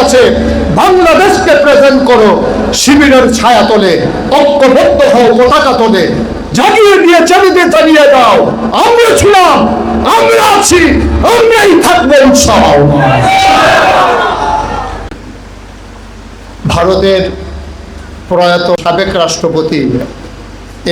কাছে বাংলাদেশকে প্রেজেন্ট করো, শিবিরের ছায়া তোলে, ঐক্যবদ্ধ হও, পতাকা তোলে। জাগিয়ে দিয়ে চালিয়ে জানিয়ে দাও আমরা ছিলাম আমরা আছি আমরাই থাকব ইনশাআল্লাহ। ভারতের প্রয়াত সাবেক রাষ্ট্রপতি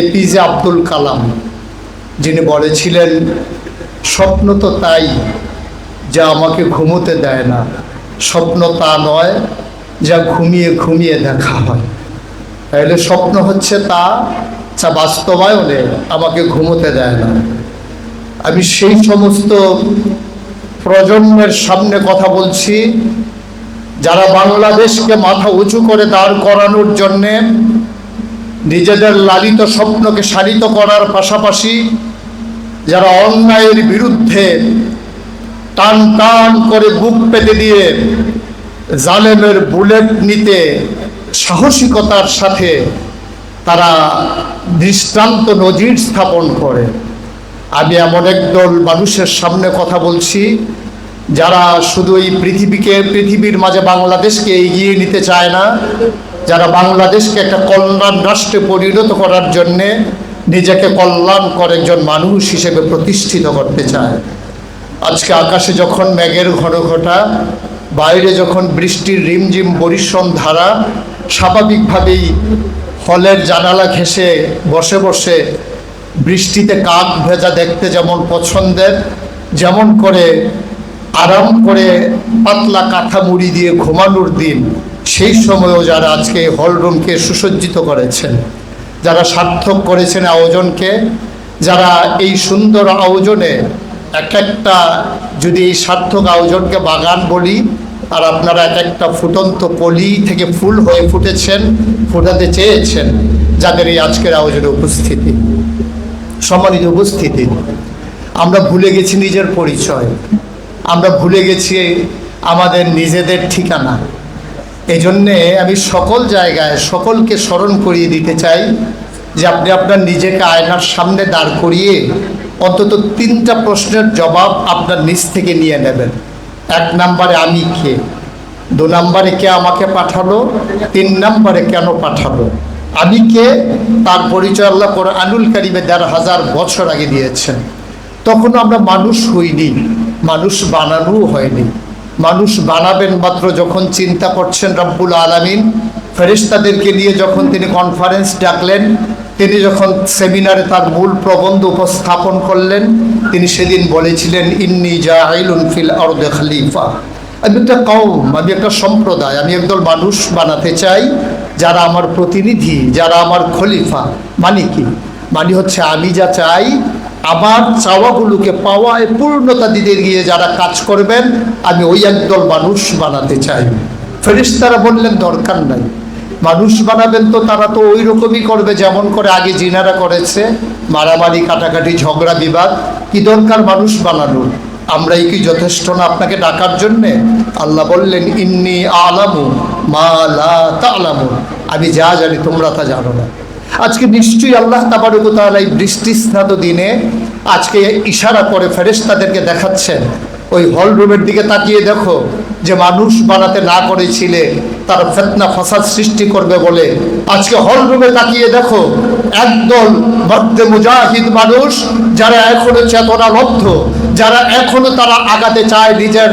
এপিজে আব্দুল কালাম, যিনি বলেছিলেন, স্বপ্ন তো তাই, যা আমাকে ঘুমোতে দেয় না। স্বপ্ন তা নয় যা ঘুমিয়ে ঘুমিয়ে দেখা হয়। তাহলে স্বপ্ন হচ্ছে তা, যা বাস্তবায়নে আমাকে ঘুমোতে দেয় না। আমি সেই সমস্ত প্রজন্মের সামনে কথা বলছি, যারা বাংলাদেশকে মাথা উঁচু করে দাঁড় করানোর জন্যে নিজেদের লালিত স্বপ্নকে সারিত করার পাশাপাশি যারা অন্যায়ের বিরুদ্ধে টান টান করে বুক পেতে দিয়ে জালেমের বুলেট নিতে সাহসিকতার সাথে তারা দৃষ্টান্ত নজির স্থাপন করে। আমি এমন একদল মানুষের সামনে কথা বলছি, যারা শুধু এই পৃথিবীকে, পৃথিবীর মাঝে বাংলাদেশকে এগিয়ে নিতে চায় না, যারা বাংলাদেশকে একটা কল্যাণ রাষ্ট্রে পরিণত করার জন্যে নিজেকে কল্যাণকর একজন মানুষ হিসেবে প্রতিষ্ঠিত করতে চায়। আজকে আকাশে যখন মেঘের ঘন ঘটা বাইরে যখন বৃষ্টির রিমঝিম পরিশ্রম ধারা, স্বাভাবিকভাবেই হলের জানালা ঘেঁষে বসে বসে বৃষ্টিতে কাক ভেজা দেখতে যেমন পছন্দের, যেমন করে আরাম করে পাতলা কাঁথা মুড়ি দিয়ে ঘুমানোর দিন, সেই সময়ও যারা আজকে হলরুমকে সুসজ্জিত করেছেন, যারা সার্থক করেছেন আয়োজনকে, যারা এই সুন্দর আয়োজনে এক একটা যদি এই সার্থক আয়োজনকে বাগান বলি, আর আপনারা এক একটা ফুটন্ত কলি থেকে ফুল হয়ে ফুটেছেন, ফুটাতে চেয়েছেন যাদের এই আজকের আয়োজনে উপস্থিতি, সম্মানিত উপস্থিতি। আমরা ভুলে গেছি নিজের পরিচয়, আমরা ভুলে গেছি আমাদের নিজেদের ঠিকানা। এই জন্যে আমি সকল জায়গায় সকলকে স্মরণ করিয়ে দিতে চাই যে আপনি আপনার নিজেকে আয়নার সামনে দাঁড় করিয়ে অন্তত তিনটা প্রশ্নের জবাব আপনার নিজ থেকে নিয়ে নেবেন। এক নম্বরে আমি কে? দু নম্বরে কে আমাকে পাঠালো? তিন নম্বরে কেন পাঠালো? আমি কে? তার পরিচয় আল্লাহ আনুল কারিমে দেড় হাজার বছর আগে দিয়েছেন। তখন আমরা মানুষ হইনি, মানুষ বানানোও হয়নি। মানুষ বানাবেন মাত্র যখন চিন্তা করছেন রব্বুল আলামিন। ফেরিস্তাদেরকে নিয়ে যখন তিনি কনফারেন্স ডাকলেন তিনি যখন সেমিনারে তার মূল প্রবন্ধ উপস্থাপন করলেন, তিনি সেদিন বলেছিলেন, ইন্নি জাইলুন ফিল আরদে খলিফা। আমি একটা কম আমি একটা সম্প্রদায়, আমি একদল মানুষ বানাতে চাই যারা আমার প্রতিনিধি, যারা আমার খলিফা। মানে কি? মানে হচ্ছে আমি যা চাই, আমার চাওয়াগুলোকে পাওয়ায় পূর্ণতা দিতে গিয়ে যারা কাজ করবেন, আমি ওই একদল মানুষ বানাতে চাই। ফেরিস্তারা বললেন, দরকার নাই। মানুষ বানাবেন তো তারা তো ওই রকমই করবে, যেমন করে আগে জিনারা করেছে, মারামারি, কাটাকাটি, ঝগড়া, বিবাদ। কি দরকার মানুষ বানানোর? আমরাই কি যথেষ্ট না আপনাকে ডাকার জন্যে? আল্লাহ বললেন, ইন্নি আলামু মা লা তালামু আমি যা জানি, তোমরা তা জানো না। আজকে নিশ্চয়ই আল্লাহ তাবারুক তাআলা এই বৃষ্টি স্নাত দিনে আজকে ইশারা করে ফেরেশতাদেরকে দেখাচ্ছেন। ওই হল রুমের দিকে তাকিয়ে দেখো যে মানুষ বানাতে না করেছিলে, তারা ফেতনা ফসাদ সৃষ্টি করবে বলে আজকে হলরুমে তাকিয়ে দেখো, একদল মধ্যে মুজাহিদ মানুষ, যারা এখনও চেতনালব্ধ, যারা এখনও তারা আগাতে চায় নিজের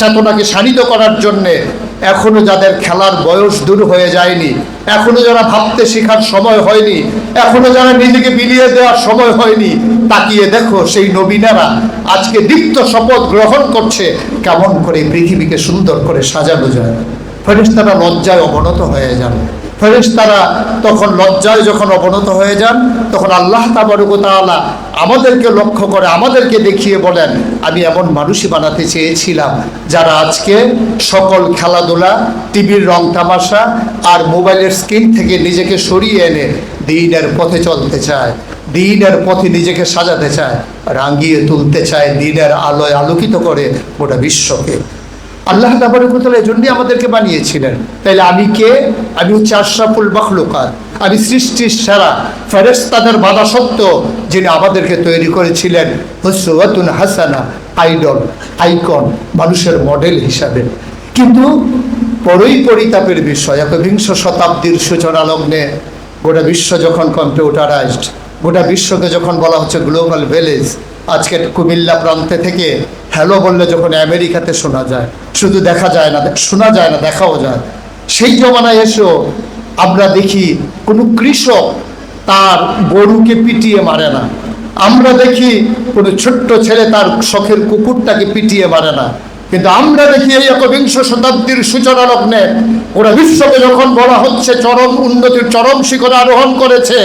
চেতনাকে সারিত করার জন্যে, এখনও যাদের খেলার বয়স দূর হয়ে যায়নি এখনও যারা ভাবতে শেখার সময় হয়নি, এখনও যারা নিজেকে বিলিয়ে দেওয়ার সময় হয়নি, তাকিয়ে দেখো সেই নবীনারা আজকে দীপ্ত শপথ গ্রহণ করছে, কেমন করে পৃথিবীকে সুন্দর করে সাজানো যায়। ফেরেস্তারা লজ্জায় অবনত হয়ে যান ফেরেশতারা তখন লজ্জায় যখন অবনত হয়ে যান, তখন আল্লাহ তাবারুক তাআলা আমাদেরকে লক্ষ্য করে আমাদেরকে দেখিয়ে বলেন, আমি এমন মানুষই বানাতে চেয়েছিলাম, যারা আজকে সকল খেলাধুলা, টিভির রং তামাশা আর মোবাইলের স্ক্রিন থেকে নিজেকে সরিয়ে এনে দিনের পথে চলতে চায়, দিনের পথে নিজেকে সাজাতে চায়, রাঙিয়ে তুলতে চায়, দিনের আলোয় আলোকিত করে গোটা বিশ্বকে। আল্লাহ তাবারকুতাল এই জন্যই আমাদেরকে বানিয়েছিলেন। তাইলে আমি কে? আমি হচ্ছে আশরাফুল মখলুকাত। আমি সৃষ্টির সেরা ফেরেস্তাদের বাধা সত্ত্বেও যিনি আমাদেরকে তৈরি করেছিলেন হুসুয়াতুন হাসানা, আইডল, আইকন, মানুষের মডেল হিসাবে। কিন্তু বড়ই পরিতাপের বিষয় একবিংশ শতাব্দীর সূচনা লগ্নে গোটা বিশ্ব যখন কম্পিউটারাইজড, গোটা বিশ্বকে যখন বলা হচ্ছে গ্লোবাল ভিলেজ আজকে কুমিল্লা প্রান্তে থেকে হ্যালো বললে যখন আমেরিকাতে শোনা যায় শুধু দেখা যায় না, শোনা যায় না, দেখাও যায়। সেই জমানায় এসেও আমরা দেখি কোনো কৃষক তার গরুকে পিটিয়ে মারে না। আমরা দেখি কোনো ছোট্ট ছেলে তার শখের কুকুরটাকে পিটিয়ে মারে না। কিন্তু আমরা দেখি এই একবিংশ শতাব্দীর সূচনা লগ্নে ওরা বিশ্বকে যখন বলা হচ্ছে চরম উন্নতির চরম শিখরে আরোহণ করেছে,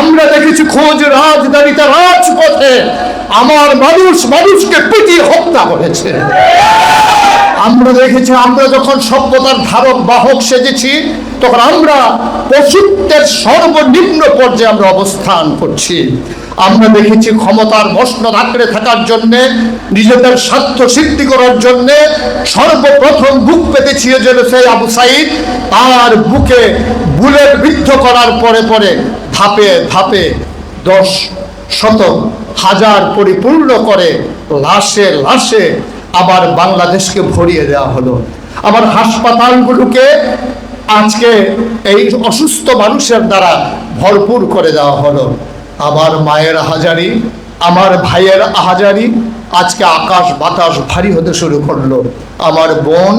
আমরা দেখেছি খোঁজ রাজধানীতে রাজপথে আমার মানুষ মানুষকে পিটিয়ে হত্যা করেছে। আমরা দেখেছি, আমরা যখন সভ্যতার ধারক, বাহক সেজেছি, তখন আমরা পশুত্বের সর্বনিম্ন পর্যায়ে আমরা অবস্থান করছি। আমরা দেখেছি ক্ষমতার মসনদ আঁকড়ে থাকার জন্যে, নিজেদের স্বার্থ সিদ্ধি করার জন্যে, সর্বপ্রথম বুক পেতে ছিঁড়েছিল সেই আবু সাইদ। তার বুকে বুলেট বিদ্ধ করার পরে পরে ধাপে ধাপে দশ শত হাজার পরিপূর্ণ করে লাশে লাশে আবার বাংলাদেশকে ভরিয়ে দেওয়া হলো। আবার হাসপাতালগুলোকে আজকে এই অসুস্থ মানুষের দ্বারা ভরপুর করে দেওয়া হলো। আমার মায়ের হাজারি, আমার ভাইয়ের আহাজারি আজকে আকাশ বাতাস ভারী হতে শুরু করল। আমার বোন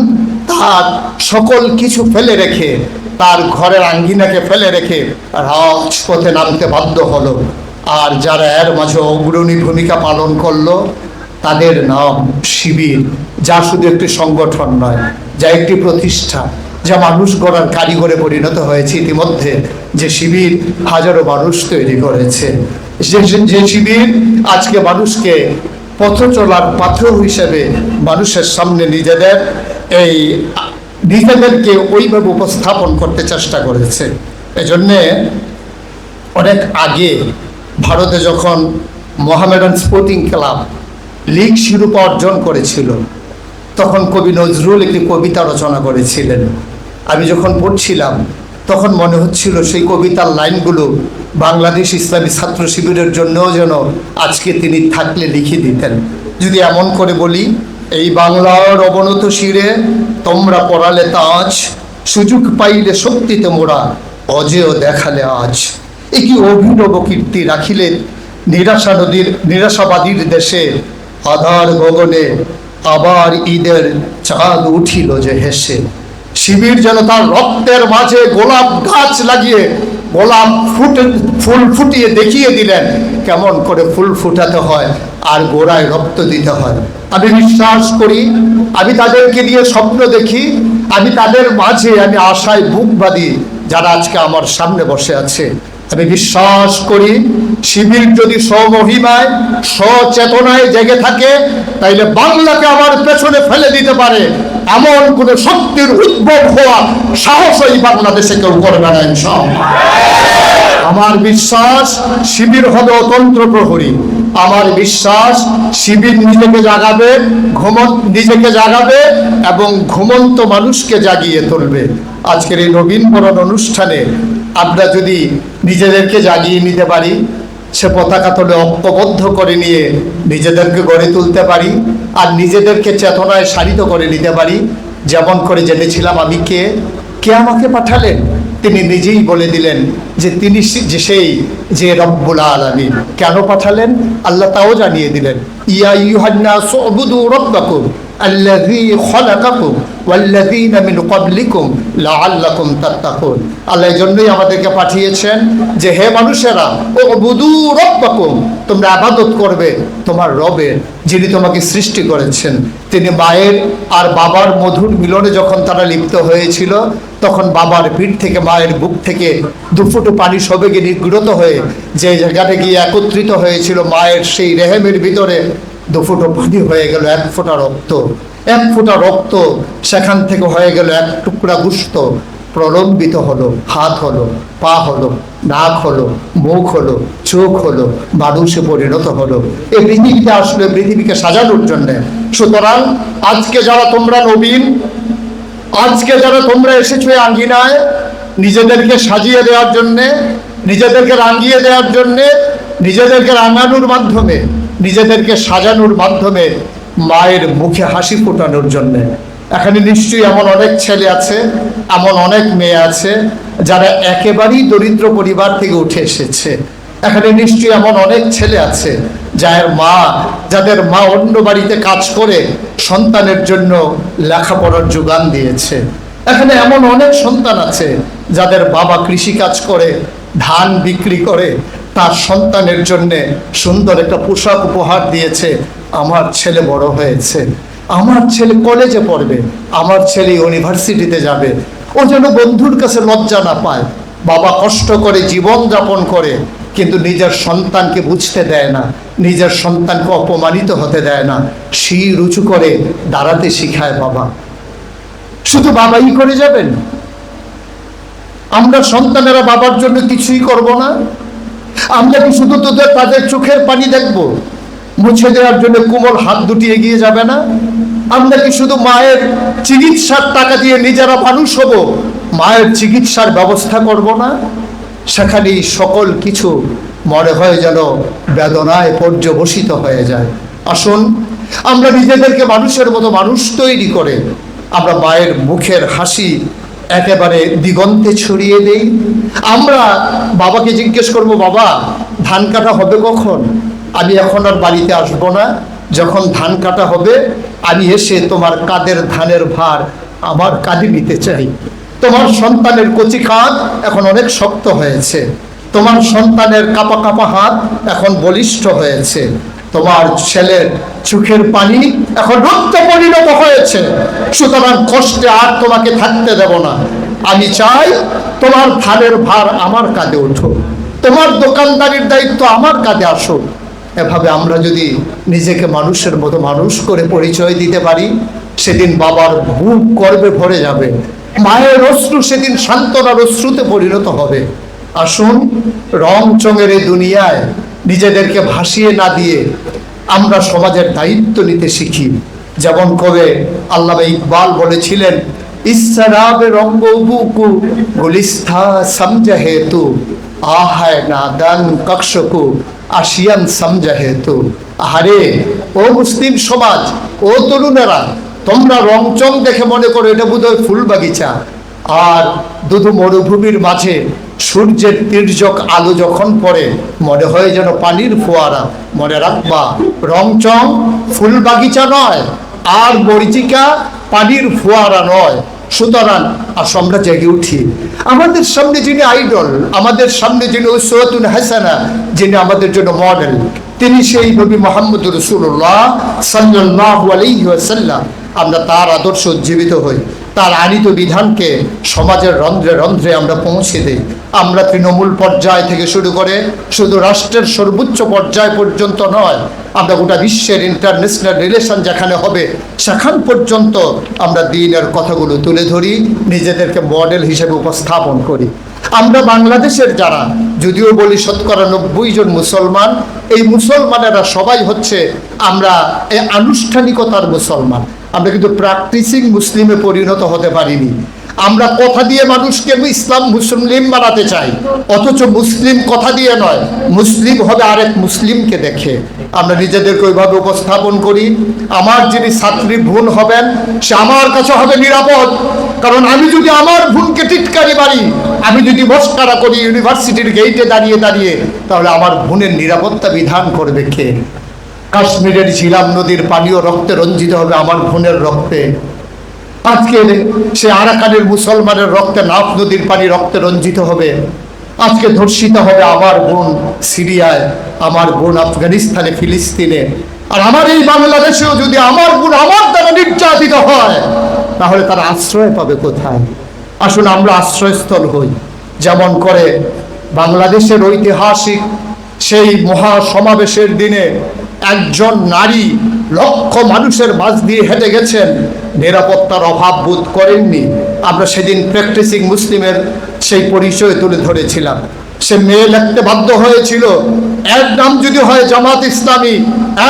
তার সকল কিছু ফেলে রেখে, তার ঘরের আঙ্গিনাকে ফেলে রেখে রাজপথে নামতে বাধ্য হলো। আর যারা এর মাঝে অগ্রণী ভূমিকা পালন করল তাদের নাম শিবির যা শুধু একটি সংগঠন নয়, যা একটি প্রতিষ্ঠান যা মানুষ গড়ার কারিগরে পরিণত হয়েছে ইতিমধ্যে। যে শিবির হাজারো মানুষ তৈরি করেছে। যে শিবির আজকে মানুষকে পথ চলার পাথর হিসেবে মানুষের সামনে নিজেদের, এই নিজেদেরকে ওইভাবে উপস্থাপন করতে চেষ্টা করেছে। এজন্যে অনেক আগে ভারতে যখন মোহামেডান স্পোর্টিং ক্লাব লিগ শিরোপা অর্জন করেছিল। তখন কবি নজরুল একটি কবিতা রচনা করেছিলেন। আমি যখন পড়ছিলাম, তখন মনে হচ্ছিল সেই কবিতার লাইনগুলো বাংলাদেশ ইসলামী ছাত্র শিবিরের জন্যও যেন আজকে তিনি থাকলে লিখে দিতেন। যদি এমন করে বলি, এই বাংলার অবনত শিরে তোমরা পড়ালে তাজ সুযোগ পাইলে শক্তিতে মোরা অজেয় দেখালে আজ। এ কি অভিনব কীর্তি রাখিলেন নিরাশা নদীর, নিরাশাবাদীর দেশে আধার গগনে আবার ঈদের চাঁদ উঠিল যে হেসে। শিবির যেন তার রক্তের মাঝে গোলাপ গাছ লাগিয়ে গোলাপ ফুটে, ফুল ফুটিয়ে দেখিয়ে দিলেন। কেমন করে ফুল ফুটাতে হয় আর গোড়ায় রক্ত দিতে হয়। আমি বিশ্বাস করি, আমি তাদেরকে নিয়ে স্বপ্ন দেখি, আমি তাদের মাঝে আমি আশায় বুক বাঁধি যারা আজকে আমার সামনে বসে আছে। আমি বিশ্বাস করি, শিবির যদি স্বমহিমায়, সচেতনায় জেগে থাকে, তাইলে বাংলাকে আমার পেছনে ফেলে দিতে পারে এমন কোন শক্তির উদ্ভব হওয়া সাহসই বাংলাদেশে কেউ করবে না। আমার বিশ্বাস, শিবির হবে অতন্ত্র প্রহরী আমার বিশ্বাস শিবির নিজেকে জাগাবে ঘুমন্ত নিজেকে জাগাবে এবং ঘুমন্ত মানুষকে জাগিয়ে তুলবে। আজকের এই নবীনবরণ অনুষ্ঠানে আমরা যদি নিজেদেরকে জাগিয়ে নিতে পারি, সে পতাকা তোলে ঐক্যবদ্ধ করে নিয়ে নিজেদেরকে গড়ে তুলতে পারি আর নিজেদেরকে চেতনায় সারিত করে নিতে পারি, যেমন করে জেনেছিলাম আমি কে। কে আমাকে পাঠালেন? তিনি নিজেই বলে দিলেন যে তিনি যে সেই যে রব্বুল আলমী কেন পাঠালেন? আল্লাহ তাও জানিয়ে দিলেন, ইয়া ইউহান্না সবুদু রব্বাকুম আল্লাহ খলাকাকুম। আল্লাহ এই জন্যই আমাদেরকে পাঠিয়েছেন যে, হে মানুষেরা রাব্বাকুম, তোমরা করবে তোমার যিনি তোমাকে সৃষ্টি করেছেন। তিনি মায়ের আর বাবার মধুর মিলনে যখন তারা লিপ্ত হয়েছিল, তখন বাবার পিঠ থেকে, মায়ের বুক থেকে দুফুটো পানি সবেগে নিগৃহত হয়ে যে জায়গাটা গিয়ে একত্রিত হয়েছিল, মায়ের সেই রেহেমের ভিতরে দুফুটো পানি হয়ে গেল, এক ফোঁটা রক্ত। এক ফোঁটা রক্ত সেখান থেকে হয়ে গেল, এক টুকরা গুস্ত। প্রলম্বিত হলো, হাত হলো, পা হলো, নাক হলো, মুখ হলো, চোখ হলো, মানুষে পরিণত হলো। এই পৃথিবীতে আসলে পৃথিবীকে সাজানোর জন্যে। সুতরাং আজকে যারা তোমরা নবীন, আজকে যারা তোমরা এসেছ আঙ্গিনায়, নিজেদেরকে সাজিয়ে দেওয়ার জন্যে, নিজেদেরকে রাঙিয়ে দেওয়ার জন্যে, নিজেদেরকে রাঙানোর মাধ্যমে, নিজেদেরকে সাজানোর মাধ্যমে মায়ের মুখে হাসি ফোটানোর জন্যে। এখানে নিশ্চয়ই এমন অনেক ছেলে আছে, এমন অনেক মেয়ে আছে, যারা একেবারেই দরিদ্র পরিবার থেকে উঠে এসেছে। এখানে নিশ্চয়ই এমন অনেক ছেলে আছে, যার মা, যাদের মা অন্য বাড়িতে কাজ করে, সন্তানের জন্য লেখাপড়ার যোগান দিয়েছে। এখানে এমন অনেক সন্তান আছে, যাদের বাবা কৃষি কাজ করে, ধান বিক্রি করে, তার সন্তানের জন্য সুন্দর একটা পোশাক উপহার দিয়েছে আমার ছেলে বড় হয়েছে, আমার ছেলে কলেজে পড়বে, আমার ছেলে ইউনিভার্সিটিতে যাবে। ও যেন বন্ধুর কাছে লজ্জা না পায়। বাবা কষ্ট করে জীবন যাপন করে, কিন্তু নিজের সন্তানকে বুঝতে দেয় না, নিজের সন্তানকে অপমানিত হতে দেয় না। শির উঁচু করে দাঁড়াতে শিখায় বাবা। শুধু বাবাই করে যাবেন? আমরা সন্তানেরা বাবার জন্য কিছুই করব না। আমরা কি শুধু তোদের তাদের চোখের পানি দেখব? মুছে দেওয়ার জন্য কোমল হাত দুটি এগিয়ে যাবে না। আমরা কি শুধু মায়ের চিকিৎসার টাকা দিয়ে নিজেরা মানুষ হব? মায়ের চিকিৎসার ব্যবস্থা করব না? সেখানেই সকল কিছু মনে হয় যেন বেদনায় পর্যবসিত হয়ে যায়। আসুন, আমরা নিজেদেরকে মানুষের মতো মানুষ তৈরি করে আমরা মায়ের মুখের হাসি একেবারে দিগন্তে ছড়িয়ে দেই। আমরা বাবাকে জিজ্ঞেস করব, বাবা, ধান কাটা হবে কখন? আমি এখন আর বাড়িতে আসব না। যখন ধান কাটা হবে, আমি এসে তোমার কাদের ধানের ভার আমার কাঁধে নিতে চাই। তোমার সন্তানের কচি কাঁধ এখন অনেক শক্ত হয়েছে। তোমার সন্তানের কাপা কাপা হাত এখন বলিষ্ঠ হয়েছে। তোমার ছেলের চোখের পানি এখন রক্ত পরিণত হয়েছে। সুতরাং কষ্টে আর তোমাকে থাকতে দেব না। আমি চাই তোমার ধানের ভার আমার কাঁধে উঠো তোমার দোকানদারির দায়িত্ব আমার কাঁধে আসুক। এভাবে আমরা যদি নিজেকে মানুষের মতো মানুষ করে পরিচয় দিতে পারি, সেদিন বাবার বুক গর্বে ভরে যাবে। মায়ের অশ্রু সেদিন সান্ত্বনার অশ্রুতে পরিণত হবে। আসুন রং চঙের দুনিয়ায় নিজেদেরকে ভাসিয়ে না দিয়ে আমরা সমাজের দায়িত্ব নিতে শিখি। যেমন কবে আল্লাহ ইকবাল বলেছিলেন, ইসরাবে রঙ্গ বুকু গুলিস্থা হেতু, আহায় নাদান কক্ষকু আসিয়ান সামজা হেতু। আহারে, ও মুসলিম সমাজ, ও তরুণেরা, তোমরা রংচং দেখে মনে করো এটা বোধহয় ফুল বাগিচা। আর দুধু মরুভূমির মাঝে সূর্যের তির্যক আলো যখন পড়ে, মনে হয় যেন পানির ফোয়ারা। মনে রাখবা, রংচং ফুল বাগিচা নয়, আর মরিচিকা পানির ফোয়ারা নয়। সুতরাং আস আমরা জেগে উঠি। আমাদের সামনে যিনি আইডল, আমাদের সামনে যিনি উসওয়াতুন হাসানা, যিনি আমাদের জন্য মডেল, তিনি সেই নবী মোহাম্মদ রসুল্লাহ সাল্লাহ আলাইহি ওয়াসাল্লাম। আমরা তার আদর্শ উজ্জীবিত হই। তার আনিত বিধানকে সমাজের রন্ধ্রে রন্ধ্রে আমরা পৌঁছে দিই। আমরা তৃণমূল পর্যায় থেকে শুরু করে শুধু রাষ্ট্রের সর্বোচ্চ পর্যায় পর্যন্ত নয়, আমরা গোটা বিশ্বের ইন্টারন্যাশনাল রিলেশন যেখানে হবে, সেখান পর্যন্ত আমরা দিনের কথাগুলো তুলে ধরি, নিজেদেরকে মডেল হিসেবে উপস্থাপন করি। আমরা বাংলাদেশের যারা, যদিও বলি শতকরা নব্বই জন মুসলমান, এই মুসলমানেরা সবাই হচ্ছে আমরা এই আনুষ্ঠানিকতার মুসলমান। আমরা কিন্তু প্র্যাকটিসিং মুসলিমে পরিণত হতে পারিনি। আমরা কথা দিয়ে মানুষকে ইসলাম মুসলিম বানাতে চাই। অথচ মুসলিম কথা দিয়ে নয়, মুসলিম হবে আরেক মুসলিমকে দেখে। আমরা নিজেদেরকে ওইভাবে উপস্থাপন করি। আমার যিনি ছাত্রী ভুল হবেন, সে আমার কাছে হবে নিরাপদ। কারণ আমি যদি আমার ভুলকে টিটকারি মারি, আমি যদি মস্কারা করি, ইউনিভার্সিটির গেইটে দাঁড়িয়ে দাঁড়িয়ে, তাহলে আমার বোনের নিরাপত্তা বিধান করবে কে? কাশ্মীরের ঝিলাম নদীর পানীয় রক্তে রঞ্জিত হবে আমার বোনের রক্তে। আজকে সে আরাকানের মুসলমানের রক্তে নাফ নদীর পানি রক্তে রঞ্জিত হবে। আজকে ধর্ষিত হবে আমার বোন সিরিয়ায়, আমার বোন আফগানিস্তানে, ফিলিস্তিনে। আর আমার এই বাংলাদেশেও যদি আমার বোন আমার দ্বারা নির্যাতিত হয়, তাহলে তারা আশ্রয় পাবে কোথায়? আসুন আমরা আশ্রয়স্থল হই। যেমন করে বাংলাদেশের ঐতিহাসিক সেই মহা সমাবেশের দিনে একজন নারী লক্ষ মানুষের মাঝ দিয়ে হেঁটে গেছেন। নিরাপত্তার অভাব বোধ করেননি। আমরা সেদিন প্র্যাকটিসিং মুসলিমের সেই পরিচয় তুলে ধরেছিলাম। সে মেয়ে লিখতে বাধ্য হয়েছিল, এর নাম যদি হয় জামাত ইসলামী,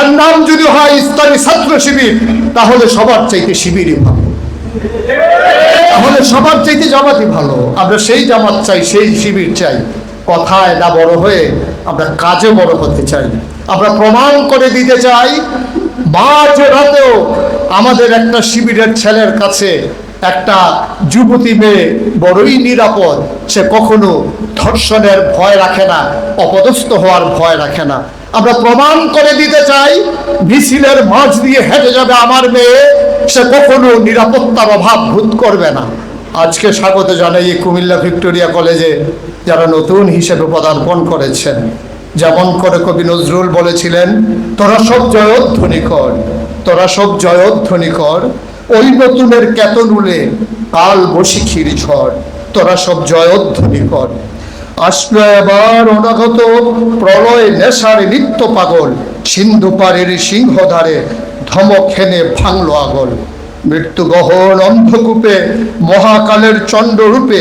এর নাম যদি হয় ইসলামী ছাত্র শিবির, তাহলে সবার চাইতে শিবিরই ভালো। তাহলে সবার চাইতে জামাতই ভালো। আমরা সেই জামাত চাই, সেই শিবির চাই। কথায় না বড় হয়ে আমরা কাজে বড় হতে চাই। আমরা প্রমাণ করে দিতে চাই, মাঝ আমাদের একটা শিবিরের ছেলের কাছে একটা যুবতী মেয়ে বড়ই নিরাপদ, সে কখনো ধর্ষণের ভয় রাখে না, অপদস্থ হওয়ার ভয় রাখে না। আমরা প্রমাণ করে দিতে চাই, মিছিলের মাঝ দিয়ে হেঁটে যাবে আমার মেয়ে, সে কখনো নিরাপত্তার অভাব বোধ করবে না। আজকে স্বাগত জানাই কুমিল্লা ভিক্টোরিয়া কলেজে যারা নতুন হিসেবে পদার্পণ করেছেন। যেমন করে কবি নজরুল বলেছিলেন, তোরা সব জয়ধ্বনি কর, তোরা সব জয়ধ্বনি কর, ওই নতুনের কেতনুলে কাল বসিখির ঝড়, তোরা সব জয়ধ্বনি কর। আসলো এবার অনাগত প্রলয় নেশার নিত্য পাগল, সিন্ধু পাড়ের সিংহধারে ধমক খেনে ভাঙলো আগল। মৃত্যু গহন অন্ধকূপে, মহাকালের চণ্ডরূপে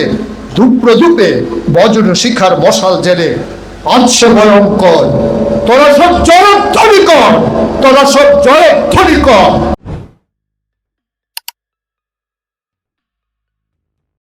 ধূপ্রধূপে বজ্র শিখার মশাল জেলে। আনছে ভয়ঙ্কর। তোরা সব জয়ধ্বনি কর। তোরা সব জয়ধ্বনি কর।